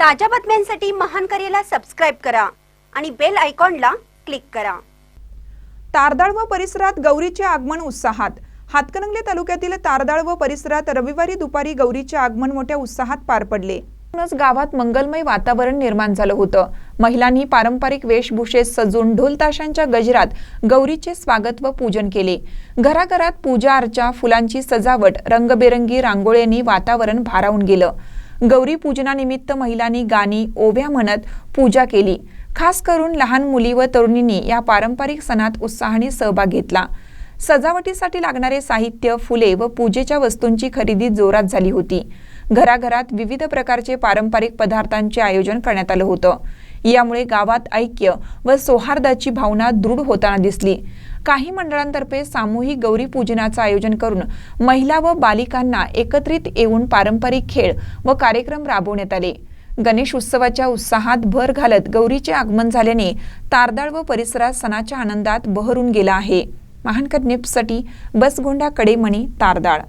ताज्या बातम्यांसाठी महान करेला सबस्क्राईब करा आणि बेल आयकॉनला क्लिक करा. तारदाळ व परिसरात गौरीचे आगमन उत्साहात. हातकणंगले तालुक्यातील तारदाळ व परिसरात रविवारी दुपारी गौरीचे आगमन मोठ्या उत्साहात पार पडले. म्हणूनच गावात मंगलमय वातावरण निर्माण झालं होतं. महिलांनी पारंपरिक वेशभूषेत सजून ढोल ताशांच्या गजरात गौरीचे स्वागत व पूजन केले. घराघरात पूजा अर्चा फुलांची सजावट रंगबेरंगी रांगोळ्यांनी वातावरण भारावून गेलं. गौरी पूजनानिमित्त महिलांनी गाणी ओव्या म्हणत पूजा केली. खास करून लहान मुली व तरुणींनी या पारंपरिक सणात उत्साहाने सहभाग घेतला. सजावटीसाठी लागणारे साहित्य फुले व पूजेच्या वस्तूंची खरेदी जोरात झाली होती. घराघरात विविध प्रकारचे पारंपरिक पदार्थांचे आयोजन करण्यात आलं होतं. यामुळे गावात ऐक्य व सौहार्दाची भावना दृढ होताना दिसली. काही मंडळांतर्फे सामूहिक गौरी पूजनाचं आयोजन करून महिला व बालिकांना एकत्रित येऊन पारंपरिक खेळ व कार्यक्रम राबवण्यात आले. गणेश उत्सवाच्या उत्साहात भर घालत गौरीचे आगमन झाल्याने तारदाळ व परिसरात सणाच्या आनंदात बहरून गेला आहे. महानकर निप्ससाठी बसगोंडा कडेमणी तारदाळ.